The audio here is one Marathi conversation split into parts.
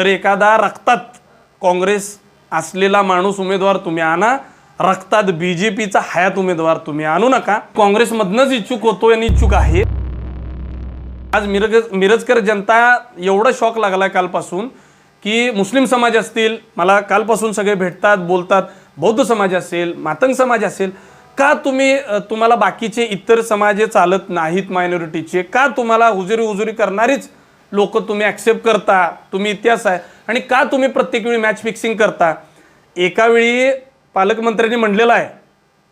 तर एखादा रक्तात काँग्रेस असलेला माणूस उमेदवार तुम्ही आणा. रक्तात बी जे पीचा हयात उमेदवार तुम्ही आणू नका. काँग्रेसमधनंच इच्छुक होतो आणि इच्छुक आहे. आज मिरज मिरजकर जनता एवढा शॉक लागला कालपासून की मुस्लिम समाज असतील मला कालपासून सगळे भेटतात बोलतात. बौद्ध समाज असेल मातंग समाज असेल का तुम्ही तुम्हाला बाकीचे इतर समाजे चालत नाहीत मायनॉरिटीचे का तुम्हाला हुजुरी हुजुरी करणारीच लोक तुम्ही ॲक्सेप्ट करता तुम्ही इतिहास आहे. आणि का तुम्ही प्रत्येक वेळी मॅच फिक्सिंग करता? एका वेळी पालकमंत्र्यांनी म्हणलेलं आहे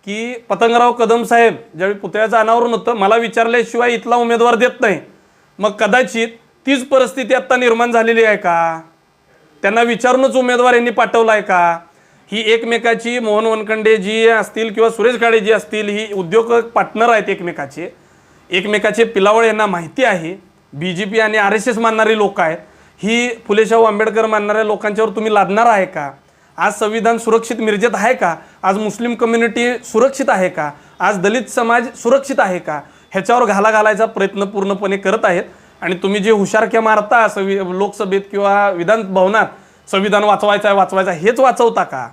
की पतंगराव कदम साहेब ज्यावेळी पुतळ्याचं अनावरण होतं मला विचारल्याशिवाय इथला उमेदवार देत नाही. मग कदाचित तीच परिस्थिती आत्ता निर्माण झालेली आहे का? त्यांना विचारूनच उमेदवार यांनी पाठवला आहे का? ही एकमेकाची मोहन वनखंडे जी असतील किंवा सुरेश काळे जी असतील ही उद्योग पार्टनर आहेत एकमेकाचे. एकमेकाचे पिलावळ यांना माहिती आहे. बी जे पी आणि आर एस एस मानणारी लोक आहेत. ही फुलेशाहू आंबेडकर मानणाऱ्या लोकांच्यावर तुम्ही लादणार आहे का? आज संविधान सुरक्षित मिरजेत आहे का? आज मुस्लिम कम्युनिटी सुरक्षित आहे का? आज दलित समाज सुरक्षित आहे का? ह्याच्यावर घाला घालायचा प्रयत्न पूर्णपणे करत आहेत. आणि तुम्ही जे हुशारक्या मारता संवि लोकसभेत किंवा विधान भवनात संविधान वाचवायचं आहे वाचवायचं आहे हेच वाचवता का?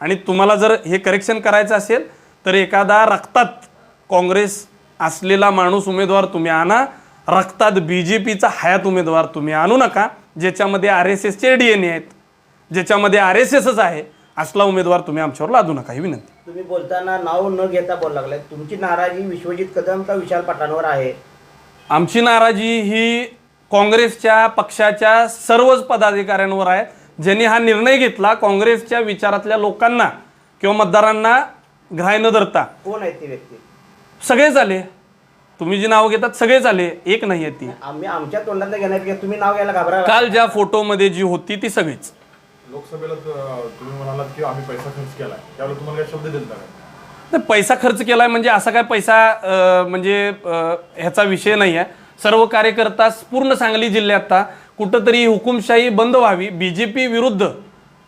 आणि तुम्हाला जर हे करेक्शन करायचं असेल तर एखादा रक्तात काँग्रेस असलेला माणूस उमेदवार तुम्ही आणा. रक्तात बी जे पीचा हयात उमेदवार तुम्ही आणू नका ज्याच्यामध्ये आर एस एसचे डी एन ए आहेत ज्याच्यामध्ये आर एस एसच आहे असला उमेदवार तुम्ही आमच्यावर लादू नका ही विनंती. तुम्ही बोलताना नाव न घेता बोल लागलाय. तुमची नाराजी विश्वजित कदम का विशाल पाटलांवर आहे? आमची नाराजी ही काँग्रेसच्या पक्षाच्या सर्वच पदाधिकाऱ्यांवर आहे. ज्यांनी हा निर्णय घेतला काँग्रेसच्या विचारातल्या लोकांना किंवा मतदारांना ग्राह्य न धरता. कोण आहे ती व्यक्ती? सगळेच आले. तुम्ही जी नाव घेतात सगळेच आले. एक नाही आहे ती. आम्ही आमच्या तोंडात घेण्यापेक्षा तुम्ही नाव घ्यायला घाबरा. काल ज्या फोटोमध्ये जी होती ती सगळीच. लोकसभेला अं, तुम्ही म्हणालात की आम्ही पैसा खर्च केलाय. त्यावेळेला तुम्हाला काय शब्द दिलता काय नाही, पैसा खर्च केलाय म्हणजे असा काय पैसा अं, म्हणजे अं, ह्याचा विषय नाही आहे. सर्व कार्यकर्ता पूर्ण सांगली जिल्ह्यात आता कुठंतरी हुकुमशाही बंद व्हावी. बी जे पी विरुद्ध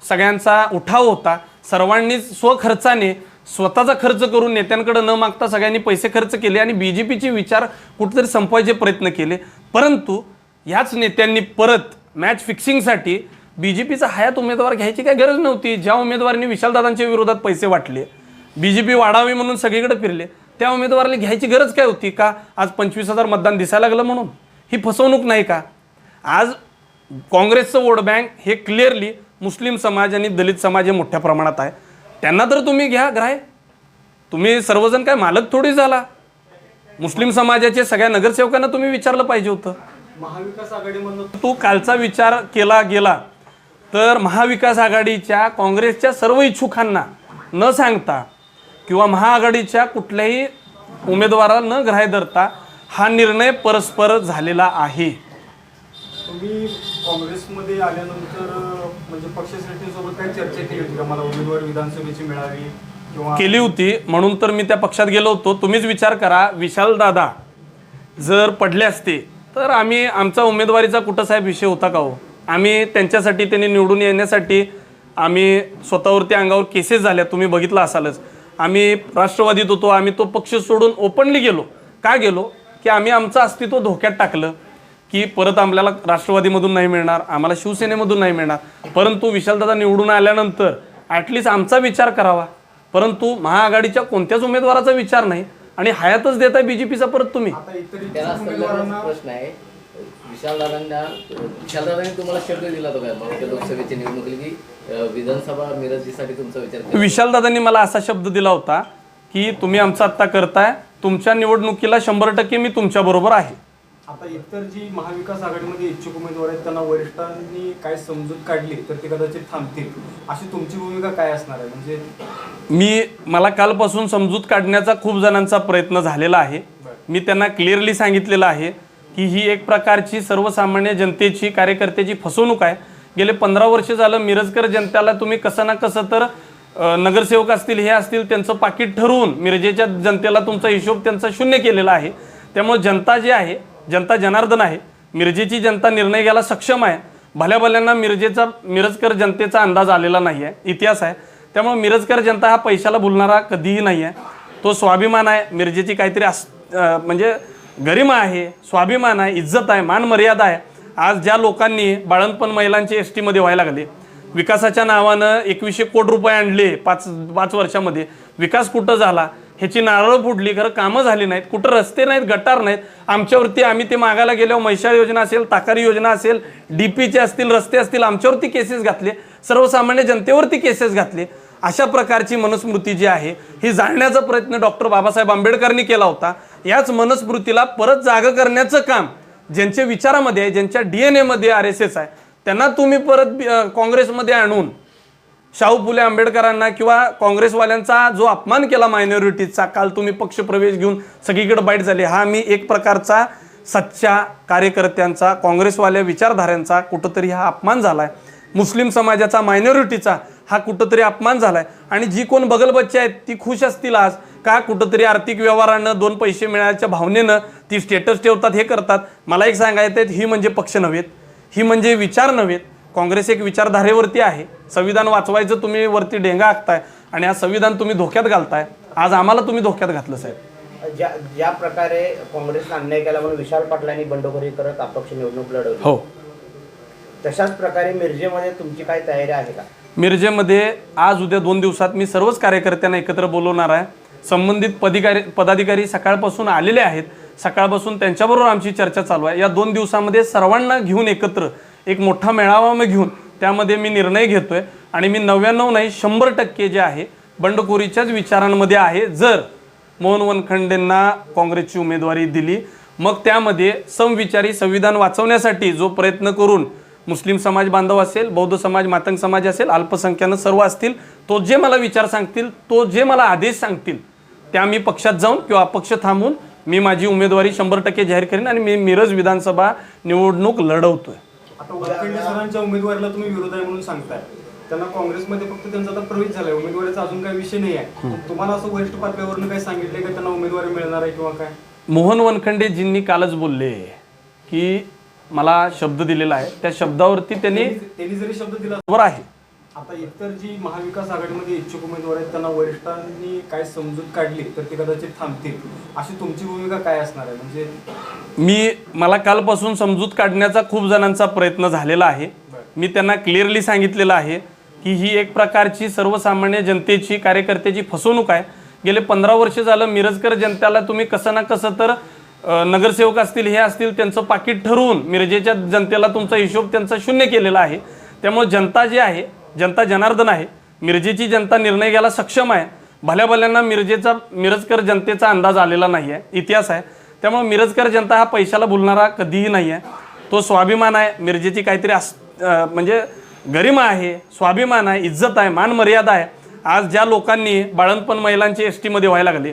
सगळ्यांचा उठाव होता. सर्वांनीच स्वखर्चाने स्वतःचा खर्च करून नेत्यांकडे न मागता सगळ्यांनी पैसे खर्च केले आणि बी जे पीचे विचार कुठेतरी संपवायचे प्रयत्न केले. परंतु याच नेत्यांनी परत मॅच फिक्सिंगसाठी बी जे पीचा हयात उमेदवार घ्यायची काही गरज नव्हती. ज्या उमेदवारांनी विशालदादांच्या विरोधात पैसे वाटले बी जे पी वाढावी म्हणून सगळीकडे फिरले त्या उमेदवाराला घ्यायची गरज काय होती का? आज पंचवीस हजार मतदान दिसायला लागलं म्हणून. ही फसवणूक नाही का? आज काँग्रेसचं वोट बँक हे क्लिअरली मुस्लिम समाज आणि दलित समाज हे मोठ्या प्रमाणात आहे. त्यांना तर तुम्ही घ्या ग्राह्य. तुम्ही सर्वजण काय मालक थोडी झाला. मुस्लिम समाजाचे सगळ्या नगरसेवकांना तुम्ही विचारलं पाहिजे होतं. महाविकास आघाडीमधनं तो कालचा विचार केला गेला तर महाविकास आघाडीच्या काँग्रेसच्या सर्व इच्छुकांना न सांगता किंवा महाआघाडीच्या कुठल्याही उमेदवाराला न ग्राह्य धरता हा निर्णय परस्पर झालेला आहे. तुम्ही काँग्रेसमध्ये आल्यानंतर म्हणजे पक्षश्रेष्ठींसोबत काही चर्चा केली होती का? मला उमेदवार विधानसभेची मिळावी किंवा केली होती. म्हणून तर मी त्या पक्षात गेलो होतो. तुम्हीच विचार करा विशाल दादा जर पडले असते तर आम्ही आमचा उमेदवारीचा कुठं साहेब विषय होता का हो? आम्ही त्यांच्यासाठी त्यांनी निवडून येण्यासाठी आम्ही स्वतःवरती अंगावर केसेस झाल्या. तुम्ही बघितलं असालच. आम्ही राष्ट्रवादीत होतो. आम्ही तो पक्ष सोडून ओपनली गेलो. का गेलो? की आम्ही आमचं अस्तित्व धोक्यात टाकलं. की परत आपल्याला राष्ट्रवादीमधून नाही मिळणार आम्हाला शिवसेनेमधून नाही मिळणार. परंतु विशालदादा निवडून आल्यानंतर ॲटलिस्ट आमचा विचार करावा. परंतु महाआघाडीच्या कोणत्याच उमेदवाराचा विचार नाही आणि हयातच देत आहे बीजेपीचा परत तुम्ही. प्रश्न आहे. विशालदादांना विशालदादांनी तुम्हाला शब्द दिला होता काय? लोकसभेची निवडणुकीला की विधानसभा मिरजीसाठी तुमचा विचार विशालदादांनी मला असा शब्द दिला होता की तुम्ही आमचा आत्ता करताय तुमच्या निवडणुकीला शंभर टक्के मी तुमच्याबरोबर आहे. आता इतर जी महाविकास आघाडीमध्ये इच्छुक उमेदवार आहेत त्यांना वरिष्ठांनी काय समजूत काढली तर ते कदाचित थांबतील. अशी तुमची भूमिका काय असणार आहे? म्हणजे मी मला कालपासून समजूत काढण्याचा खूप जणांचा प्रयत्न झालेला आहे. मी त्यांना क्लिअरली सांगितलेलं आहे की ही एक प्रकारची सर्वसामान्य जनतेची कार्यकर्त्याची फसवणूक आहे. गेले पंधरा वर्ष झालं मिरजकर जनतेला तुम्ही कसं ना कसं तर नगरसेवक असतील हे असतील त्यांचं पाकिट ठरवून मिरजेच्या जनतेला तुमचा हिशोब त्यांचा शून्य केलेला आहे. त्यामुळे जनता जी आहे जनता जनार्दन आहे. मिरजेची जनता निर्णय घ्यायला सक्षम आहे. भल्या भल्यांना मिरजेचा मिरजकर जनतेचा अंदाज आलेला नाही आहे इतिहास आहे. त्यामुळे मिरजकर जनता हा पैशाला भुलणारा कधीही नाही आहे तो स्वाभिमान आहे. मिरजेची काहीतरी अस म्हणजे गरिमा आहे स्वाभिमान आहे इज्जत आहे मान मर्यादा आहे. आज ज्या लोकांनी बाळंतपण महिलांचे एस टीमध्ये व्हायला लागले विकासाच्या नावानं एकवीसशे कोटी रुपये आणले पाच पाच वर्षामध्ये विकास कुठं झाला? ह्याची नारळं फुडली खरं कामं झाली नाहीत कुठं रस्ते नाहीत गटार नाहीत. आमच्यावरती आम्ही ते मागायला गेल्यावर मैशाळ योजना असेल ताकारी योजना असेल डी पीचे असतील रस्ते असतील आमच्यावरती केसेस घातले सर्वसामान्य जनतेवरती केसेस घातले. अशा प्रकारची मनुस्मृती जी आहे ही जाणण्याचा प्रयत्न डॉक्टर बाबासाहेब आंबेडकरांनी केला होता. याच मनस्मृतीला परत जागं करण्याचं काम ज्यांच्या विचारामध्ये आहे ज्यांच्या डी एन एमध्ये आर एस एस आहे त्यांना तुम्ही परत काँग्रेसमध्ये आणून शाहू फुले आंबेडकरांना किंवा काँग्रेसवाल्यांचा जो अपमान केला मायनॉरिटीचा काल तुम्ही पक्षप्रवेश घेऊन सगळीकडे बाईट झाली. हा मी एक प्रकारचा सच्च्या कार्यकर्त्यांचा काँग्रेसवाल्या विचारधाऱ्यांचा कुठंतरी हा अपमान झाला आहे मुस्लिम समाजाचा मायनॉरिटीचा हा कुठंतरी अपमान झाला आहे आणि जी कोण बगलबच्चे आहेत ती खुश असतील आज. का कुठंतरी आर्थिक व्यवहारानं दोन पैसे मिळाल्याच्या भावनेनं ती स्टेटस ठेवतात हे करतात. मला एक सांगायचं आहे ही म्हणजे पक्ष नव्हेत. ही म्हणजे विचार नव्हेत. काँग्रेस एक विचारधारेवरती आहे. संविधान वाचवायचं तुम्ही वरती डेंगा आखताय आणि आज संविधान तुम्ही धोक्यात घालताय. आज आम्हाला तुम्ही धोक्यात घातलं साहेब. ज्या ज्या प्रकारे काँग्रेसनं अन्याय केला म्हणून विशाल पाटलांनी बंडखोरी करत अपक्ष निवडणूक लढवली. हो. तशाच प्रकारे मिरजेमध्ये तुमची काय तयारी आहे का? मिरजेमध्ये आज उद्या दोन दिवसात मी सर्वच कार्यकर्त्यांना एकत्र बोलवणार आहे. संबंधित पदिकारी पदाधिकारी सकाळपासून आलेले आहेत. सकाळपासून त्यांच्याबरोबर आमची चर्चा चालू आहे. या दोन दिवसामध्ये सर्वांना घेऊन एकत्र एक मोठा मेळावा मी घेऊन त्यामध्ये मी निर्णय घेतोय. आणि मी नव्याण्णव नाही शंभर टक्के जे आहे बंडखोरीच्याच विचारांमध्ये आहे. जर मोहन वनखंडेंना काँग्रेसची उमेदवारी दिली मग त्यामध्ये समविचारी संविधान वाचवण्यासाठी जो प्रयत्न करून मुस्लिम समाज बांधव असेल बौद्ध समाज मातंग समाज असेल अल्पसंख्यानं सर्व असतील तो जे मला विचार सांगतील तो जे मला आदेश सांगतील त्या मी पक्षात जाऊन किंवा अपक्ष थांबून मी माझी उमेदवारी शंभर टक्के जाहीर करेन आणि मी मिरज विधानसभा निवडणूक लढवतोय. आता वानखेडे सरांच्या उमेदवारीला तुम्ही विरोध आहे म्हणून सांगताय. त्यांना काँग्रेसमध्ये फक्त त्यांचा आता प्रवेश झालाय. उमेदवारीचा अजून काही विषय नाही आहे. तुम्हाला असं वरिष्ठ पातळीवरून काही सांगितलंय का? त्यांना उमेदवारी मिळणार आहे किंवा काय? मोहन वनखंडेजींनी कालच बोलले की मला शब्द दिलेला आहे. त्या शब्दावरती त्यांनी त्यांनी त्यांनी जरी शब्द दिला बरोबर आहे. आता इतर जी महाविकास आघाडीमध्ये इच्छुक उमेदवार आहेत त्यांना वरिष्ठांनी काय समजूत काढली तर ते कदाचित थांबतील. अशी तुमची भूमिका काय असणार आहे? म्हणजे मी मला कालपासून समजूत काढण्याचा खूप जणांचा प्रयत्न झालेला आहे. मी त्यांना क्लिअरली सांगितलेलं आहे की ही एक प्रकारची सर्वसामान्य जनतेची कार्यकर्त्याची फसवणूक आहे. गेले पंधरा वर्ष झालं मिरजकर जनतेला तुम्ही कसं ना कसं तर नगरसेवक असतील हे असतील त्यांचं पाकिट ठरवून मिरजेच्या जनतेला तुमचा हिशोब त्यांचा शून्य केलेला आहे. त्यामुळे जनता जी आहे जनता जनार्दन आहे. मिरजेची जनता निर्णय घ्यायला सक्षम आहे. भल्या भल्यांना मिरजेचा मिरजकर जनतेचा अंदाज आलेला नाही आहे इतिहास आहे. त्यामुळे मिरजकर जनता हा पैशाला भुलणारा कधीही नाही आहे तो स्वाभिमान आहे. मिरजेची काहीतरी अस म्हणजे गरिमा आहे स्वाभिमान आहे इज्जत आहे मान मर्यादा आहे. आज ज्या लोकांनी बाळंतपण महिलांची एस टीमध्ये व्हायला लागले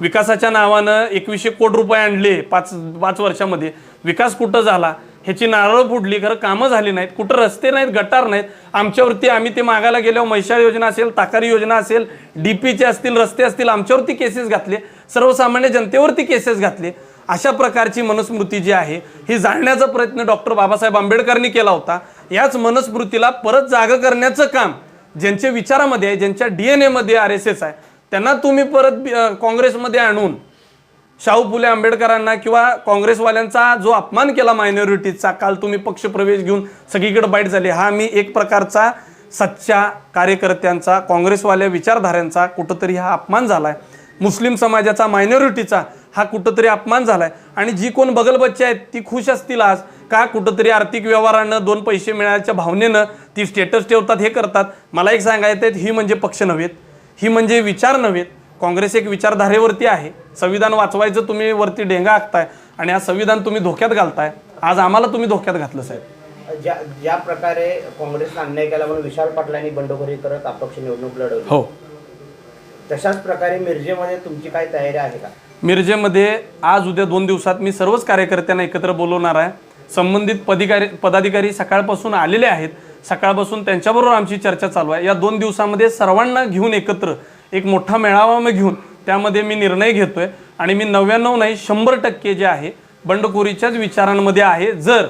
विकासाच्या नावानं एकवीसशे कोटी रुपये आणले पाच पाच वर्षामध्ये विकास कुठं झाला? ह्याची नारळं फुडली खरं कामं झाली नाहीत कुठं रस्ते नाहीत गटार नाहीत. आमच्यावरती आम्ही ते मागायला गेल्यावर मैशाळ योजना असेल ताकारी योजना असेल डी पीचे असतील रस्ते असतील आमच्यावरती केसेस घातले. सर्वसामान्य जनतेवरती केसेस घातले. अशा प्रकारची मनुस्मृती जी आहे ही जाणण्याचा प्रयत्न डॉक्टर बाबासाहेब आंबेडकरांनी केला होता. याच मनुस्मृतीला परत जागं करण्याचं काम ज्यांच्या विचारामध्ये आहे ज्यांच्या डी एन एमध्ये आर एस एस आहे त्यांना तुम्ही परत काँग्रेसमध्ये आणून शाहू फुले आंबेडकरांना किंवा काँग्रेसवाल्यांचा जो अपमान केला मायनॉरिटीचा काल तुम्ही पक्षप्रवेश घेऊन सगळीकडे बाईट झाली. हा मी एक प्रकारचा सच्च्या कार्यकर्त्यांचा काँग्रेसवाल्या विचारधाऱ्यांचा कुठंतरी हा अपमान झाला आहे मुस्लिम समाजाचा मायनॉरिटीचा हा कुठंतरी अपमान झाला आहे आणि जी कोण बगलबच्चे आहेत ती खुश असतील आज. का कुठंतरी आर्थिक व्यवहारानं दोन पैसे मिळायच्या भावनेनं ती स्टेटस ठेवतात हे करतात? मला एक सांगायचं आहे ही म्हणजे पक्ष नव्हेत. ही म्हणजे विचार नव्हेत. काँग्रेस एक विचारधारेवरती आहे. संविधान वाचवायचं तुम्ही वरती डेंगा आखताय आणि आज संविधान तुम्ही धोक्यात घालताय. आज आम्हाला तुम्ही धोक्यात घातलं साहेब. ज्या ज्या प्रकारे काँग्रेसनं अन्याय केला म्हणून विशाल पाटलांनी बंडखोरी करत अपक्ष निवडणूक लढवली. हो. तशाच प्रकारे मिरजेमध्ये तुमची काय तयारी आहे का? मिरजेमध्ये आज उद्या दोन दिवसात मी सर्वच कार्यकर्त्यांना एकत्र बोलवणार आहे. संबंधित पदिकारी पदाधिकारी सकाळपासून आलेले आहेत. सकाळपासून त्यांच्याबरोबर आमची चर्चा चालू आहे. या दोन दिवसामध्ये सर्वांना घेऊन एकत्र एक मोठा मेळावा मी घेऊन त्यामध्ये मी निर्णय घेतोय. आणि मी नव्याण्णव नाही शंभर टक्के जे आहे बंडखोरीच्याच विचारांमध्ये आहे. जर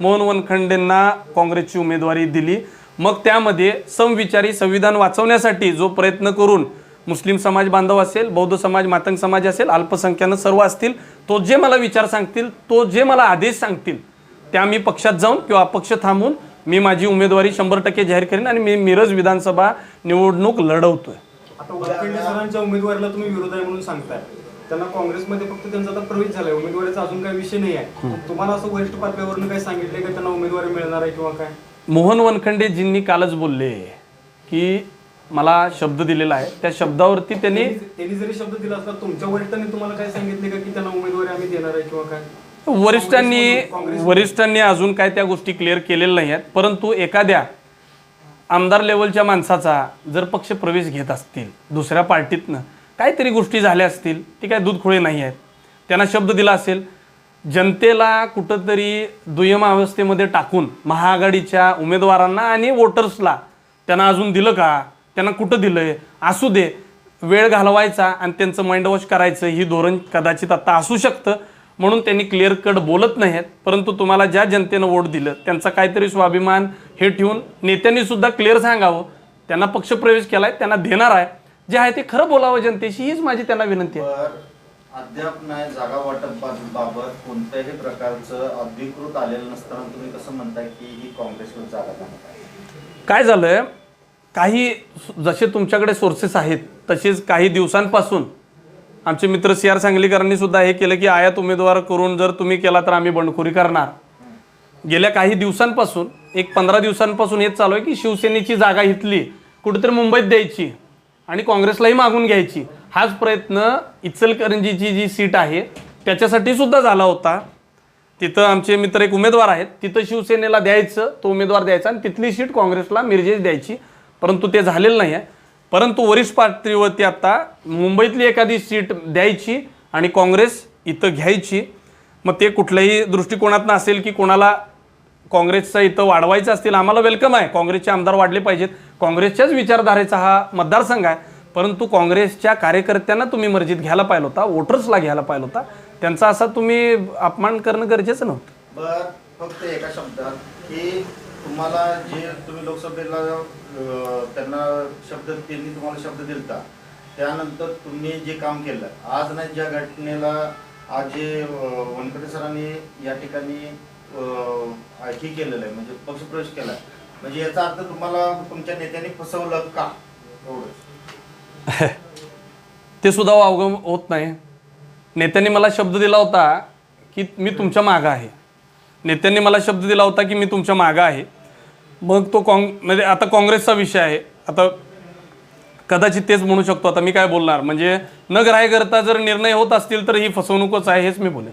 मोहन वनखंडेंना काँग्रेसची उमेदवारी दिली मग त्यामध्ये समविचारी संविधान वाचवण्यासाठी जो प्रयत्न करून मुस्लिम समाज बांधव असेल बौद्ध समाज मातंग समाज असेल अल्पसंख्यानं सर्व असतील तो जे मला विचार सांगतील तो जे मला आदेश सांगतील त्या मी पक्षात जाऊन किंवा अपक्ष थांबून मी माझी उमेदवारी शंभर टक्के जाहीर करेन आणि मी मिरज विधानसभा निवडणूक लढवतोय. आता सरांच्या उमेदवाराला तुम्ही विरोध आहे म्हणून सांगताय. त्यांना काँग्रेसमध्ये फक्त त्यांचा आता प्रवेश झालाय. उमेदवारीचा अजून काही विषय नाही आहे. तुम्हाला असं वरिष्ठ पातळीवरून काही सांगितलंय का त्यांना उमेदवारी मिळणार आहे किंवा काय? मोहन वनखंडेजींनी कालच बोलले की मला शब्द दिलेला आहे. त्या शब्दावरती त्यांनी त्यांनी जरी शब्द दिला असता तुमच्या वरिष्ठांनी तुम्हाला काय सांगितले का की त्यांना उमेदवारी आम्ही देणार आहे किंवा काय? वरिष्ठांनी वरिष्ठांनी अजून काय त्या गोष्टी क्लिअर केलेल्या नाही आहेत परंतु एखाद्या आमदार लेवलच्या माणसाचा जर पक्ष प्रवेश घेत असतील दुसऱ्या पार्टीतनं काहीतरी गोष्टी झाल्या असतील ती काय दूधखोळे नाही आहेत. त्यांना शब्द दिला असेल जनतेला कुठंतरी दुय्यम अवस्थेमध्ये टाकून महाआघाडीच्या उमेदवारांना आणि वोटर्सला त्यांना अजून दिलं का? त्यांना कुठं दिलं आहे असू दे वेळ घालवायचा आणि त्यांचं माइंडवॉश करायचं ही धोरण कदाचित आता असू शकतं. म्हणून त्यांनी क्लिअर कट बोलत नाही आहेत परंतु तुम्हाला ज्या जनतेनं वोट दिलं त्यांचा काहीतरी स्वाभिमान हे ठेवून नेत्यांनी सुद्धा क्लिअर सांगावं. त्यांना पक्षप्रवेश केलाय त्यांना देणार आहे. जे आहे ते खरं बोलावं जनतेशी हीच माझी त्यांना विनंती आहे. अद्याप नाही जागा वाटप बाबत कोणत्याही प्रकारचं अधिकृत आलेलं नसताना तुम्ही कसं म्हणताय की ही काँग्रेसवर जागा काय झालंय? काही जसे तुमच्याकडे सोर्सेस आहेत तसेच काही दिवसांपासून आमचे मित्र सी आर सांगलीकरांनी सुद्धा हे केलं की आयात उमेदवार करून जर तुम्ही केला तर आम्ही बंडखोरी करणार. गेल्या काही दिवसांपासून एक पंधरा दिवसांपासून हेच चालू आहे की शिवसेनेची जागा घेतली कुठेतरी मुंबईत द्यायची आणि काँग्रेसलाही मागून घ्यायची. हाच प्रयत्न इचलकरंजीची जी सीट आहे त्याच्यासाठी सुद्धा झाला होता. तिथं आमचे मित्र एक उमेदवार आहेत तिथं शिवसेनेला द्यायचं तो उमेदवार द्यायचा आणि तिथली सीट काँग्रेसला मिरजेच द्यायची. परंतु ते झालेलं नाही आहे. परंतु वरिष्ठ पातळीवरती आता मुंबईतली एखादी सीट द्यायची आणि काँग्रेस इथं घ्यायची मग ते कुठल्याही दृष्टिकोनातनं असेल की कोणाला काँग्रेसचा इथं वाढवायचं असतील आम्हाला वेलकम आहे. काँग्रेसचे आमदार वाढले पाहिजेत. काँग्रेसच्याच विचारधारेचा हा मतदारसंघ आहे. परंतु काँग्रेसच्या कार्यकर्त्यांना तुम्ही मर्जीत घ्यायला पाहिलं होता वोटर्सला घ्यायला पाहिलं होता. त्यांचा असा तुम्ही अपमान करणं गरजेचं नव्हतं. फक्त एका शब्दात की तुम्हाला जे तुम्ही लोकसभेला त्यांना शब्द त्यांनी तुम्हाला शब्द दिलता त्यानंतर तुम्ही जे काम केलं आज नाही ज्या घटनेला आज जे अं, सरांनी या ठिकाणी हे केलेलं आहे म्हणजे पक्षप्रवेश केला म्हणजे याचा अर्थ तुम्हाला तुमच्या नेत्याने फसवलं का? एवढंच. ते सुद्धा अवगम होत नाही. नेत्यांनी मला शब्द दिला होता की मी तुमच्या मागं आहे. नेत्यांनी मला शब्द दिला होता की मी तुमच्या मागं आहे. मग तो काँग म्हणजे आता काँग्रेसचा विषय आहे. आता कदाचित तेच म्हणू शकतो. आता मी काय बोलणार? म्हणजे न ग्राह्य करता जर निर्णय होत असतील तर ही फसवणूकच आहे हेच मी बोलेन.